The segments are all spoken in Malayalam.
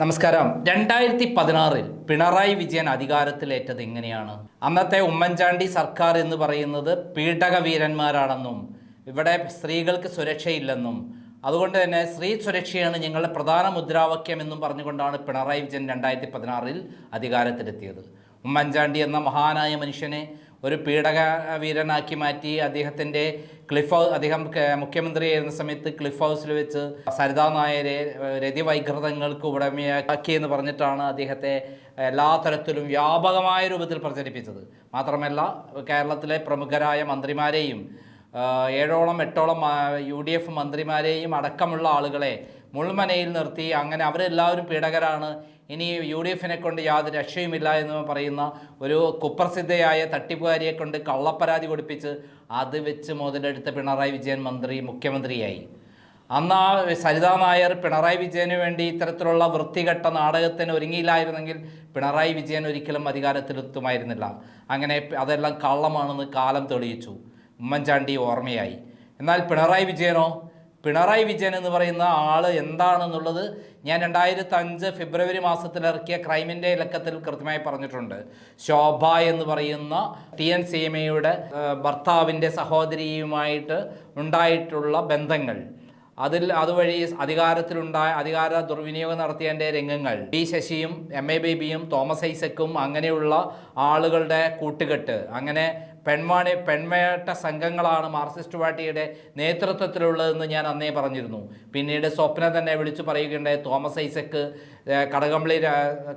നമസ്കാരം. രണ്ടായിരത്തി പതിനാറിൽ പിണറായി വിജയൻ അധികാരത്തിലേറ്റത് എങ്ങനെയാണ്? അന്നത്തെ ഉമ്മൻചാണ്ടി സർക്കാർ എന്ന് പറയുന്നത് പീഡക വീരന്മാരാണെന്നും ഇവിടെ സ്ത്രീകൾക്ക് സുരക്ഷയില്ലെന്നും അതുകൊണ്ട് തന്നെ സ്ത്രീ സുരക്ഷയാണ് ഞങ്ങളുടെ പ്രധാന മുദ്രാവാക്യം എന്നും പറഞ്ഞുകൊണ്ടാണ് പിണറായി വിജയൻ രണ്ടായിരത്തി പതിനാറിൽ അധികാരത്തിലെത്തിയത്. ഉമ്മൻചാണ്ടി എന്ന മഹാനായ മനുഷ്യനെ ഒരു പീഡക വീരനാക്കി മാറ്റി അദ്ദേഹത്തിന്റെ ക്ലിഫ് ഹൗസ് അദ്ദേഹം മുഖ്യമന്ത്രിയായിരുന്ന സമയത്ത് ക്ലിഫ് ഹൗസിൽ വെച്ച് സരിതാ നായരെ രതിവൈകൃതങ്ങൾക്ക് ഉടമയാക്കി എന്ന് പറഞ്ഞിട്ടാണ് അദ്ദേഹത്തെ എല്ലാ തരത്തിലും വ്യാപകമായ രൂപത്തിൽ പ്രചരിപ്പിച്ചത്. മാത്രമല്ല കേരളത്തിലെ പ്രമുഖരായ മന്ത്രിമാരെയും ഏഴോളം എട്ടോളം യു ഡി എഫ് മന്ത്രിമാരെയും അടക്കമുള്ള ആളുകളെ മുൾമനയിൽ നിർത്തി. അങ്ങനെ അവരെല്ലാവരും പീഡകരാണ്. ഇനി യു ഡി എഫിനെ കൊണ്ട് യാതൊരു രക്ഷയുമില്ല എന്ന് പറയുന്ന ഒരു കുപ്രസിദ്ധയായ തട്ടിപ്പുകാരിയെ കൊണ്ട് കള്ളപ്പരാതി കൊടുപ്പിച്ച് അത് വെച്ച് മുതലെടുത്ത പിണറായി വിജയൻ മന്ത്രി മുഖ്യമന്ത്രിയായി. അന്ന് ആ സരിതാ നായർ പിണറായി വിജയന് വേണ്ടി ഇത്തരത്തിലുള്ള വൃത്തികെട്ട നാടകത്തിന് ഒരുങ്ങിയില്ലായിരുന്നെങ്കിൽ പിണറായി വിജയൻ ഒരിക്കലും അധികാരത്തിലെത്തുമായിരുന്നില്ല. അങ്ങനെ അതെല്ലാം കള്ളമാണെന്ന് കാലം തെളിയിച്ചു. ഉമ്മൻചാണ്ടി ഓർമ്മയായി. എന്നാൽ പിണറായി വിജയനോ? പിണറായി വിജയൻ എന്ന് പറയുന്ന ആൾ എന്താണെന്നുള്ളത് ഞാൻ രണ്ടായിരത്തി അഞ്ച് ഫെബ്രുവരി മാസത്തിലിറക്കിയ ക്രൈമിന്റെ ഇലക്കത്തിൽ കൃത്യമായി പറഞ്ഞിട്ടുണ്ട്. ശോഭ എന്ന് പറയുന്ന ടി എൻ സീമയുടെ ഭർത്താവിന്റെ സഹോദരിയുമായിട്ട് ഉണ്ടായിട്ടുള്ള ബന്ധങ്ങൾ. അതിൽ അതുവഴി അധികാരത്തിലുണ്ടായ അധികാര ദുർവിനിയോഗം നടത്തിയതിന്റെ രംഗങ്ങൾ. ബി ശശിയും എം എ ബേബിയും തോമസ് ഐസക്കും അങ്ങനെയുള്ള ആളുകളുടെ കൂട്ടുകെട്ട്. അങ്ങനെ പെൺവാണി പെൺവേട്ട സംഘങ്ങളാണ് മാർക്സിസ്റ്റ് പാർട്ടിയുടെ നേതൃത്വത്തിലുള്ളതെന്ന് ഞാൻ അന്നേ പറഞ്ഞിരുന്നു. പിന്നീട് സ്വപ്ന തന്നെ വിളിച്ചു പറയുകയുണ്ടായി. തോമസ് ഐസക്ക് കടകംപള്ളി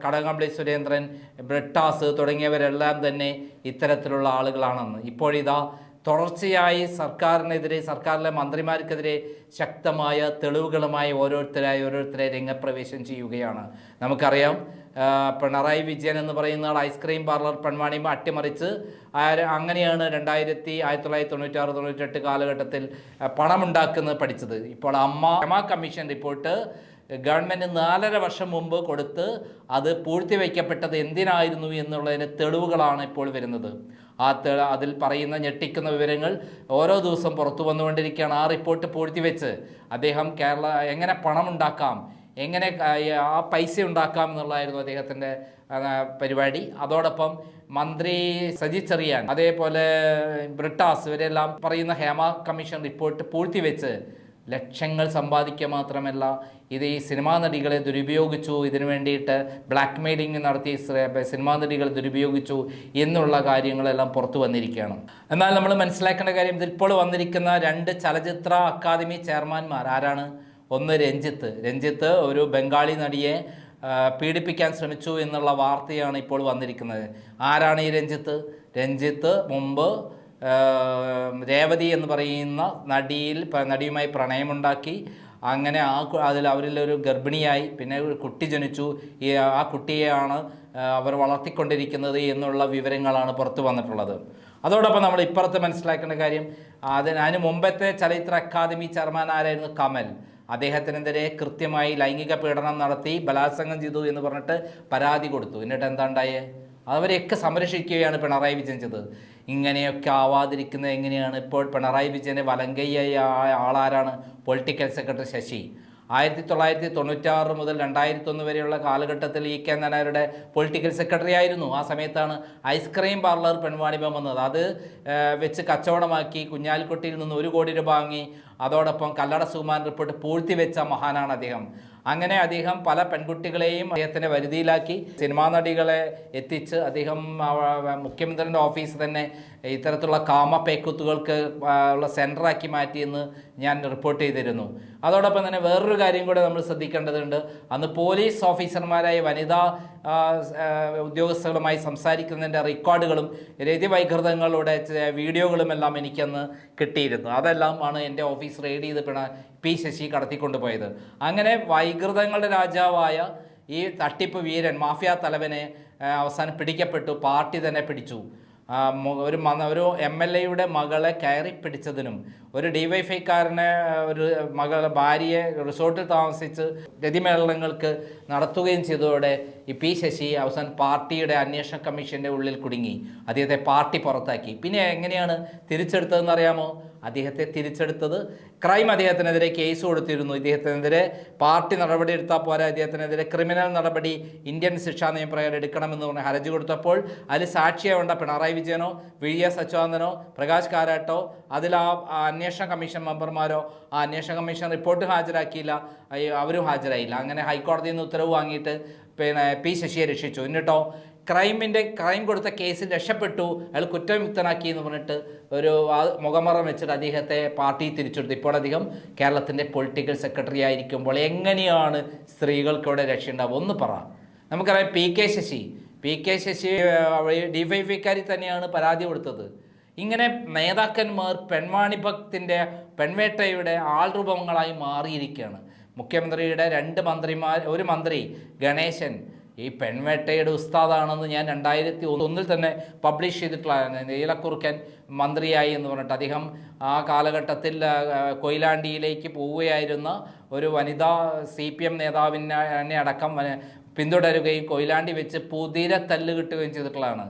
കടകംപള്ളി സുരേന്ദ്രൻ ബ്രിട്ടാസ് തുടങ്ങിയവരെല്ലാം തന്നെ ഇത്തരത്തിലുള്ള ആളുകളാണെന്ന്. ഇപ്പോഴിതാ തുടർച്ചയായി സർക്കാരിനെതിരെ സർക്കാരിലെ മന്ത്രിമാർക്കെതിരെ ശക്തമായ തെളിവുകളുമായി ഓരോരുത്തരായി ഓരോരുത്തരെ രംഗപ്രവേശം ചെയ്യുകയാണ്. നമുക്കറിയാം പിണറായി വിജയൻ എന്ന് പറയുന്ന ആൾ ഐസ്ക്രീം പാർലർ പെൺവാണിമ അട്ടിമറിച്ച് അങ്ങനെയാണ് രണ്ടായിരത്തി ആയിരത്തി തൊള്ളായിരത്തി തൊണ്ണൂറ്റാറ് തൊണ്ണൂറ്റെട്ട് കാലഘട്ടത്തിൽ പണമുണ്ടാക്കുന്നത് പഠിച്ചത്. ഇപ്പോൾ അമ്മ അമ്മ കമ്മീഷൻ റിപ്പോർട്ട് ഗവൺമെന്റ് നാലര വർഷം മുമ്പ് കൊടുത്ത് അത് പൂഴ്ത്തിവയ്ക്കപ്പെട്ടത് എന്തിനായിരുന്നു എന്നുള്ളതിന് തെളിവുകളാണ് ഇപ്പോൾ വരുന്നത്. ആ തെ അതിൽ പറയുന്ന ഞെട്ടിക്കുന്ന വിവരങ്ങൾ ഓരോ ദിവസം പുറത്തു വന്നുകൊണ്ടിരിക്കുകയാണ്. ആ റിപ്പോർട്ട് പൂഴ്ത്തിവെച്ച് അദ്ദേഹം കേരള എങ്ങനെ പണമുണ്ടാക്കാം എങ്ങനെ ആ പൈസ ഉണ്ടാക്കാം എന്നുള്ളതായിരുന്നു അദ്ദേഹത്തിന്റെ പരിപാടി. അതോടൊപ്പം മന്ത്രി സജി ചെറിയാൻ അതേപോലെ ബ്രിട്ടാസ് ഇവരെല്ലാം പറയുന്ന ഹേമ കമ്മീഷൻ റിപ്പോർട്ട് പൂഴ്ത്തിവെച്ച് ലക്ഷങ്ങൾ സമ്പാദിക്കുക മാത്രമല്ല ഇത് ഈ സിനിമാ നടികളെ ദുരുപയോഗിച്ചു. ഇതിനു വേണ്ടിയിട്ട് ബ്ലാക്ക് മെയിലിംഗ് നടത്തി സിനിമാ നടികൾ ദുരുപയോഗിച്ചു എന്നുള്ള കാര്യങ്ങളെല്ലാം പുറത്തു വന്നിരിക്കുകയാണ്. എന്നാൽ നമ്മൾ മനസ്സിലാക്കേണ്ട കാര്യം ഇതിപ്പോൾ വന്നിരിക്കുന്ന രണ്ട് ചലച്ചിത്ര അക്കാദമി ചെയർമാൻമാർ ആരാണ്? ഒന്ന് രഞ്ജിത്ത്. രഞ്ജിത്ത് ഒരു ബംഗാളി നടിയെ പീഡിപ്പിക്കാൻ ശ്രമിച്ചു എന്നുള്ള വാർത്തയാണ് ഇപ്പോൾ വന്നിരിക്കുന്നത്. ആരാണ് ഈ രഞ്ജിത്ത്? രഞ്ജിത്ത് മുമ്പ് രേവതി എന്ന് പറയുന്ന നടിയിൽ നടിയുമായി പ്രണയമുണ്ടാക്കി അങ്ങനെ ആ അതിൽ അവരിലൊരു ഗർഭിണിയായി പിന്നെ ഒരു കുട്ടി ജനിച്ചു. ഈ ആ കുട്ടിയെയാണ് അവർ വളർത്തിക്കൊണ്ടിരിക്കുന്നത് എന്നുള്ള വിവരങ്ങളാണ് പുറത്തു വന്നിട്ടുള്ളത്. അതോടൊപ്പം നമ്മൾ ഇപ്പുറത്ത് മനസ്സിലാക്കേണ്ട കാര്യം അതിന് അതിന് മുമ്പത്തെ ചലച്ചിത്ര അക്കാദമി ചെയർമാൻ ആരായിരുന്നു? കമൽ. അദ്ദേഹത്തിനെതിരെ കൃത്യമായി ലൈംഗിക പീഡനം നടത്തി ബലാത്സംഗം ചെയ്തു എന്ന് പറഞ്ഞിട്ട് പരാതി കൊടുത്തു. എന്നിട്ട് എന്താണ്ടായേ അവരെയൊക്കെ സംരക്ഷിക്കുകയാണ് പിണറായി വിജയൻ ചെയ്തത്. ഇങ്ങനെയൊക്കെ ആവാതിരിക്കുന്നത് എങ്ങനെയാണ്? ഇപ്പോൾ പിണറായി വിജയനെ വലങ്കയ്യായ ആളാരാണ്? Political secretary Sasi. ആയിരത്തി തൊള്ളായിരത്തി തൊണ്ണൂറ്റാറ് മുതൽ രണ്ടായിരത്തി ഒന്ന് വരെയുള്ള കാലഘട്ടത്തിൽ ഇ കെ നായരുടെ പൊളിറ്റിക്കൽ സെക്രട്ടറി ആയിരുന്നു. ആ സമയത്താണ് ഐസ്ക്രീം പാർലർ പെൺവാണിഭം വന്നത്. അത് വെച്ച് കച്ചവടമാക്കി കുഞ്ഞാലിക്കുട്ടിയിൽ നിന്ന് ഒരു കോടി രൂപ വാങ്ങി. അതോടൊപ്പം കല്ലട സുകുമാരൻ റിപ്പോർട്ട് പൂഴ്ത്തിവെച്ച മഹാനാണ് അദ്ദേഹം. അങ്ങനെ അദ്ദേഹം പല പെൺകുട്ടികളെയും അദ്ദേഹത്തിന്റെ വരുതിയിലാക്കി. സിനിമാ നടികളെ എത്തിച്ച് അദ്ദേഹം മുഖ്യമന്ത്രിയുടെ ഓഫീസ് തന്നെ ഇത്തരത്തിലുള്ള കാമ പേക്കുത്തുകൾക്ക് ഉള്ള സെന്ററാക്കി മാറ്റിയെന്ന് ഞാൻ റിപ്പോർട്ട് ചെയ്തിരുന്നു. അതോടൊപ്പം തന്നെ വേറൊരു കാര്യം കൂടെ നമ്മൾ ശ്രദ്ധിക്കേണ്ടതുണ്ട്. അന്ന് പോലീസ് ഓഫീസർമാരായ വനിതാ ഉദ്യോഗസ്ഥരുമായി സംസാരിക്കുന്നതിന്റെ റെക്കോർഡുകളും രതിവൈകൃതങ്ങളുടെ വീഡിയോകളും എല്ലാം എനിക്കന്ന് കിട്ടിയിരുന്നു. അതെല്ലാം ആണ് എന്റെ ഓഫീസ് റെയ്ഡ് ചെയ്ത് പിണ പി ശശി കടത്തിക്കൊണ്ടുപോയത്. അങ്ങനെ വൈകൃതങ്ങളുടെ രാജാവായ ഈ തട്ടിപ്പ് വീരൻ മാഫിയ തലവനെ അവസാനം പിടിക്കപ്പെട്ടു പാർട്ടി തന്നെ പിടിച്ചു. ഒരു ഒരു എം എൽ എയുടെ മകളെ കയറി പിടിച്ചതിനും ഒരു ഡിവൈഫൈക്കാരനെ ഒരു മകൾ ഭാര്യയെ റിസോർട്ടിൽ താമസിച്ച് ഗതിമേളനങ്ങൾക്ക് നടത്തുകയും ചെയ്തതോടെ ഈ പി ശശി അവസാനം പാർട്ടിയുടെ അന്വേഷണ കമ്മീഷന്റെ ഉള്ളിൽ കുടുങ്ങി. അദ്ദേഹത്തെ പാർട്ടി പുറത്താക്കി. പിന്നെ എങ്ങനെയാണ് തിരിച്ചെടുത്തതെന്ന് അറിയാമോ? അദ്ദേഹത്തെ തിരിച്ചെടുത്തത് ക്രൈം അദ്ദേഹത്തിനെതിരെ കേസ് കൊടുത്തിരുന്നു. ഇദ്ദേഹത്തിനെതിരെ പാർട്ടി നടപടി എടുത്താൽ പോരാ. അദ്ദേഹത്തിനെതിരെ ക്രിമിനൽ നടപടി ഇന്ത്യൻ ശിക്ഷാ നിയമപ്രകാരം എടുക്കണമെന്ന് പറഞ്ഞ് ഹർജി കൊടുത്തപ്പോൾ അതിൽ സാക്ഷിയാവേണ്ട പിണറായി വിജയനോ വി എസ് അച്യുതാനന്ദനോ പ്രകാശ് കാരാട്ടോ അതിൽ ആ ആ അന്വേഷണ കമ്മീഷൻ മെമ്പർമാരോ ആ അന്വേഷണ കമ്മീഷൻ റിപ്പോർട്ട് ഹാജരാക്കിയില്ല അവരും ഹാജരായില്ല. അങ്ങനെ ഹൈക്കോടതിയിൽ നിന്ന് ഉത്തരവ് വാങ്ങിയിട്ട് പിന്നെ പി ശശിയെ രക്ഷിച്ചു. എന്നിട്ടോ ക്രൈമിന്റെ ക്രൈം കൊടുത്ത കേസിൽ രക്ഷപ്പെട്ടു അയാൾ കുറ്റവിമുക്തനാക്കി എന്ന് പറഞ്ഞിട്ട് ഒരു മുഖമറം വെച്ചിട്ട് അദ്ദേഹത്തെ പാർട്ടി തിരിച്ചെടുത്തു. ഇപ്പോൾ അദ്ദേഹം കേരളത്തിന്റെ പൊളിറ്റിക്കൽ സെക്രട്ടറി ആയിരിക്കുമ്പോൾ എങ്ങനെയാണ് സ്ത്രീകൾക്ക് ഇവിടെ രക്ഷയുണ്ടാവുക ഒന്ന് പറ. നമുക്കറിയാം P K Sasi. P K Sasi D Y വിക്കാരി തന്നെയാണ് പരാതി കൊടുത്തത്. ഇങ്ങനെ നേതാക്കന്മാർ പെൺവാണിഭത്തിന്റെ പെൺവേട്ടയുടെ ആൾരൂപങ്ങളായി മാറിയിരിക്കുകയാണ്. മുഖ്യമന്ത്രിയുടെ രണ്ട് മന്ത്രിമാർ ഒരു മന്ത്രി ഗണേശൻ ഈ പെൺവേട്ടയുടെ ഉസ്താദാണെന്ന് ഞാൻ രണ്ടായിരത്തി ഒന്നിൽ തന്നെ പബ്ലിഷ് ചെയ്തിട്ടുള്ളതാണ്. നീലക്കുറുക്കൻ മന്ത്രിയായി എന്ന് പറഞ്ഞിട്ട് അദ്ദേഹം ആ കാലഘട്ടത്തിൽ കൊയിലാണ്ടിയിലേക്ക് പോവുകയായിരുന്ന ഒരു വനിതാ സി പി എം നേതാവിനെ അടക്കം പിന്തുടരുകയും കൊയിലാണ്ടി വെച്ച് പുതിര തല്ല് കിട്ടുകയും ചെയ്തിട്ടുള്ളതാണ്.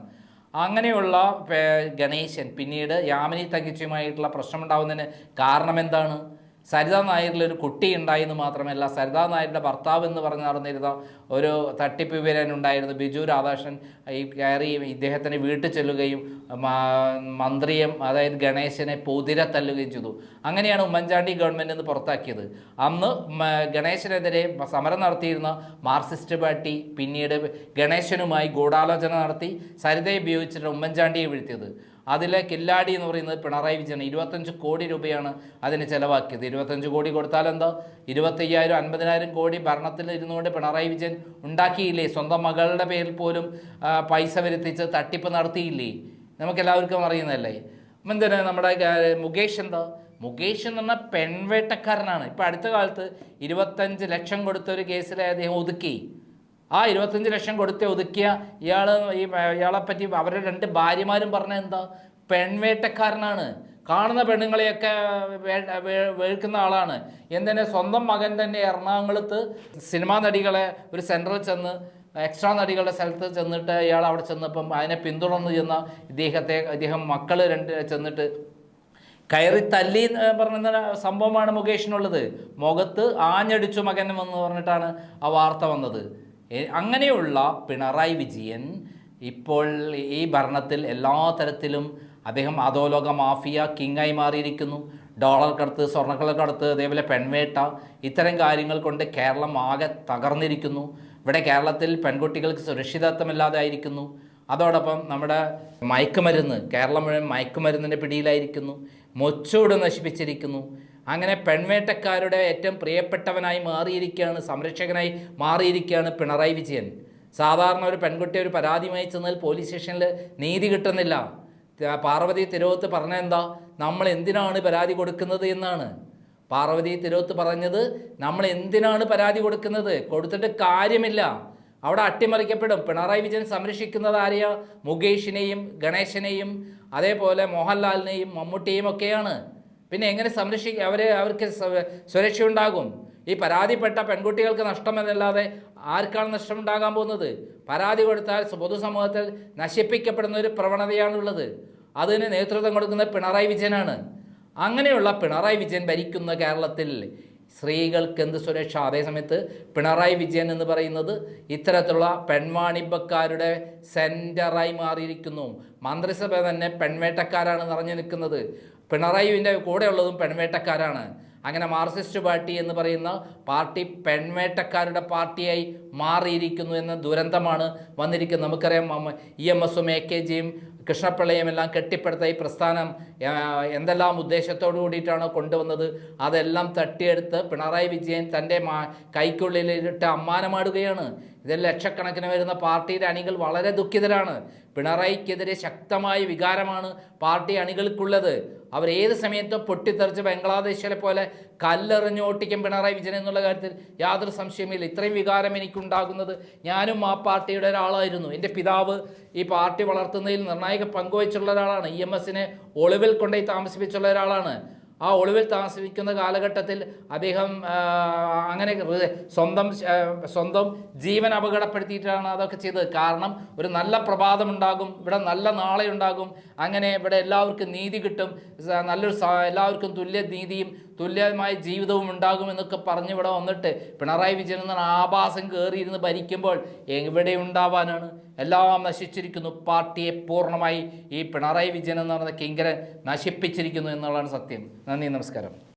അങ്ങനെയുള്ള ഗണേശൻ പിന്നീട് യാമിനി തങ്കച്ചിയുമായിട്ടുള്ള പ്രശ്നമുണ്ടാകുന്നതിന് കാരണം എന്താണ് സരിതാ നായരിൽ ഒരു കുട്ടി ഉണ്ടായെന്ന് മാത്രമല്ല സരിതാ നായരുടെ ഭർത്താവ് എന്ന് പറഞ്ഞ് നടന്നിരുന്ന ഒരു തട്ടിപ്പ് വിവരൻ ഉണ്ടായിരുന്നു. ബിജു രാധാകൃഷ്ണൻ ഈ കയറി ഇദ്ദേഹത്തിന്റെ വീട്ടിൽ ചെല്ലുകയും മന്ത്രിയും അതായത് ഗണേശനെ പൊതിര തല്ലുകയും ചെയ്തു. അങ്ങനെയാണ് ഉമ്മൻചാണ്ടി ഗവൺമെന്റ് നിന്ന് പുറത്താക്കിയത്. അന്ന് ഗണേശനെതിരെ സമരം നടത്തിയിരുന്ന മാർക്സിസ്റ്റ് പാർട്ടി പിന്നീട് ഗണേശനുമായി ഗൂഢാലോചന നടത്തി സരിതയെ ഉപയോഗിച്ചിട്ട് ഉമ്മൻചാണ്ടിയെ വീഴ്ത്തിയത്. അതിലെ കില്ലാടി എന്ന് പറയുന്നത് പിണറായി വിജയൻ ഇരുപത്തഞ്ച് കോടി രൂപയാണ് അതിന് ചിലവാക്കിയത്. ഇരുപത്തഞ്ച് കോടി കൊടുത്താൽ എന്താ? ഇരുപത്തയ്യായിരം അൻപതിനായിരം കോടി ഭരണത്തിൽ ഇരുന്നുകൊണ്ട് പിണറായി വിജയൻ ഉണ്ടാക്കിയില്ലേ? സ്വന്തം മകളുടെ പേരിൽ പോലും പൈസ വരുത്തിച്ച് തട്ടിപ്പ് നടത്തിയില്ലേ? നമുക്കെല്ലാവർക്കും അറിയുന്നതല്ലേ? എന്തിനാ നമ്മുടെ മുകേഷ് എന്താ? മുകേഷ് എന്ന് പറഞ്ഞാൽ പെൺവേട്ടക്കാരനാണ്. ഇപ്പം അടുത്ത കാലത്ത് ഇരുപത്തഞ്ച് ലക്ഷം കൊടുത്ത ഒരു കേസിലെ അദ്ദേഹം ഒതുക്കി. ആ ഇരുപത്തഞ്ച് ലക്ഷം കൊടുത്ത് ഒതുക്കിയ ഇയാൾ ഈ ഇയാളെപ്പറ്റി അവരുടെ രണ്ട് ഭാര്യമാരും പറഞ്ഞ എന്താ? പെൺവേട്ടക്കാരനാണ്. കാണുന്ന പെണ്ണുങ്ങളെയൊക്കെ വേഴ്ക്കുന്ന ആളാണ്. എന്തിനെ? സ്വന്തം മകൻ തന്നെ എറണാകുളത്ത് സിനിമാ നടികളെ ഒരു സെന്ററിൽ ചെന്ന് എക്സ്ട്രാ നടികളുടെ സ്ഥലത്ത് ചെന്നിട്ട് ഇയാൾ അവിടെ ചെന്നപ്പം അതിനെ പിന്തുടർന്ന് ചെന്ന ഇദ്ദേഹത്തെ ഇദ്ദേഹം മക്കൾ രണ്ട് ചെന്നിട്ട് കയറി തല്ലി പറയുന്ന സംഭവമാണ് മുകേഷിനുള്ളത്. മുഖത്ത് ആഞ്ഞടിച്ചു മകൻ എന്ന് പറഞ്ഞിട്ടാണ് ആ വാർത്ത വന്നത്. അങ്ങനെയുള്ള പിണറായി വിജയൻ ഇപ്പോൾ ഈ ഭരണത്തിൽ എല്ലാ തരത്തിലും അദ്ദേഹം അധോലോക മാഫിയ കിങ്ങായി മാറിയിരിക്കുന്നു. ഡോളർ കടത്ത് സ്വർണക്കളർ കടത്ത് അതേപോലെ പെൺവേട്ട ഇത്തരം കാര്യങ്ങൾ കൊണ്ട് കേരളം ആകെ തകർന്നിരിക്കുന്നു. ഇവിടെ കേരളത്തിൽ പെൺകുട്ടികൾക്ക് സുരക്ഷിതത്വമില്ലാതെ ആയിരിക്കുന്നു. അതോടൊപ്പം നമ്മുടെ മയക്കുമരുന്ന് കേരളം മുഴുവൻ മയക്കുമരുന്നിന്റെ പിടിയിലായിരിക്കുന്നു. മൊച്ചോട് നശിപ്പിച്ചിരിക്കുന്നു. അങ്ങനെ പെൺവേട്ടക്കാരുടെ ഏറ്റവും പ്രിയപ്പെട്ടവനായി മാറിയിരിക്കുകയാണ് സംരക്ഷകനായി മാറിയിരിക്കുകയാണ് പിണറായി വിജയൻ. സാധാരണ ഒരു പെൺകുട്ടി ഒരു പരാതിയുമായി ചെന്നാൽ പോലീസ് സ്റ്റേഷനിൽ നീതി കിട്ടുന്നില്ല. പാർവതി തിരുവത്ത് പറഞ്ഞെന്താ നമ്മൾ എന്തിനാണ് പരാതി കൊടുക്കുന്നത് എന്നാണ്. പാർവതി തിരുവത്ത് പറഞ്ഞത് നമ്മൾ എന്തിനാണ് പരാതി കൊടുക്കുന്നത്? കൊടുത്തിട്ട് കാര്യമില്ല. അവിടെ അട്ടിമറിക്കപ്പെടും. പിണറായി വിജയൻ സംരക്ഷിക്കുന്നത് ആരെയാ? മുകേഷിനെയും ഗണേശനെയും അതേപോലെ മോഹൻലാലിനെയും മമ്മൂട്ടിയെയും ഒക്കെയാണ്. പിന്നെ എങ്ങനെ സംരക്ഷിക്കുക അവരെ അവർക്ക് സുരക്ഷയുണ്ടാകും? ഈ പരാതിപ്പെട്ട പെൺകുട്ടികൾക്ക് നഷ്ടമെന്നല്ലാതെ ആർക്കാണ് നഷ്ടമുണ്ടാകാൻ പോകുന്നത്? പരാതി കൊടുത്താൽ പൊതുസമൂഹത്തിൽ നശിപ്പിക്കപ്പെടുന്ന ഒരു പ്രവണതയാണുള്ളത്. അതിന് നേതൃത്വം കൊടുക്കുന്ന പിണറായി വിജയനാണ്. അങ്ങനെയുള്ള പിണറായി വിജയൻ ഭരിക്കുന്ന കേരളത്തിൽ സ്ത്രീകൾക്ക് എന്ത് സുരക്ഷ? അതേസമയത്ത് പിണറായി വിജയൻ എന്ന് പറയുന്നത് ഇത്തരത്തിലുള്ള പെൺവാണിഭക്കാരുടെ സെന്ററായി മാറിയിരിക്കുന്നു. മന്ത്രിസഭ തന്നെ പെൺവേട്ടക്കാരാണ് നിറഞ്ഞു നിൽക്കുന്നത്. പിണറായിന്റെ കൂടെയുള്ളതും പെൺവേട്ടക്കാരാണ്. അങ്ങനെ മാർക്സിസ്റ്റ് പാർട്ടി എന്ന് പറയുന്ന പാർട്ടി പെൺവേട്ടക്കാരുടെ പാർട്ടിയായി മാറിയിരിക്കുന്നു എന്ന ദുരന്തമാണ് വന്നിരിക്കുന്നത്. നമുക്കറിയാം ഇ എം എസും എ കെ ജിയും കൃഷ്ണപിള്ളയും എല്ലാം കെട്ടിപ്പടുത്ത ഈ പ്രസ്ഥാനം എന്തെല്ലാം ഉദ്ദേശത്തോടു കൂടിയിട്ടാണ് കൊണ്ടുവന്നത്? അതെല്ലാം തട്ടിയെടുത്ത് പിണറായി വിജയൻ തന്റെ മാ കൈക്കുള്ളിലിട്ട് അമ്മാനമാടുകയാണ്. ഇതിൽ ലക്ഷക്കണക്കിന് വരുന്ന പാർട്ടിയുടെ അണികൾ വളരെ ദുഃഖിതരാണ്. പിണറായിക്കെതിരെ ശക്തമായ വികാരമാണ് പാർട്ടി അണികൾക്കുള്ളത്. അവർ ഏത് സമയത്തും പൊട്ടിത്തെറിച്ച് ബംഗ്ലാദേശിലെ പോലെ കല്ലെറിഞ്ഞ് ഓട്ടിക്കും പിണറായി വിജയൻ എന്നുള്ള കാര്യത്തിൽ യാതൊരു സംശയമില്ല ഇത്രയും വികാരം എനിക്കുണ്ടാകുന്നത് ഞാനും ആ പാർട്ടിയുടെ ഒരാളായിരുന്നു. എന്റെ പിതാവ് ഈ പാർട്ടി വളർത്തുന്നതിൽ നിർണായക പങ്കുവച്ചുള്ള ഒരാളാണ്. ഇ എം എസിനെ ഒളിവിൽ കൊണ്ടുപോയി താമസിപ്പിച്ചുള്ള ഒരാളാണ്. ആ ഒളിവിൽ താമസിക്കുന്ന കാലഘട്ടത്തിൽ അദ്ദേഹം അങ്ങനെ സ്വന്തം സ്വന്തം ജീവൻ അപകടപ്പെടുത്തിയിട്ടാണ് അതൊക്കെ ചെയ്തത്. കാരണം ഒരു നല്ല പ്രഭാതം ഉണ്ടാകും ഇവിടെ നല്ല നാളെ ഉണ്ടാകും അങ്ങനെ ഇവിടെ എല്ലാവർക്കും നീതി കിട്ടും നല്ലൊരു എല്ലാവർക്കും തുല്യ നീതിയും തുല്യമായ ജീവിതവും ഉണ്ടാകുമെന്നൊക്കെ പറഞ്ഞ് ഇവിടെ വന്നിട്ട് പിണറായി വിജയൻ എന്ന ആഭാസം കയറിയിരുന്ന് ഭരിക്കുമ്പോൾ എവിടെ ഉണ്ടാവാനാണ്? എല്ലാം നശിച്ചിരിക്കുന്നു. പാർട്ടിയെ പൂർണമായി ഈ പിണറായി വിജയൻ എന്ന് പറയുന്ന കിങ്കരൻ നശിപ്പിച്ചിരിക്കുന്നു എന്നുള്ളതാണ് സത്യം. നന്ദി നമസ്കാരം.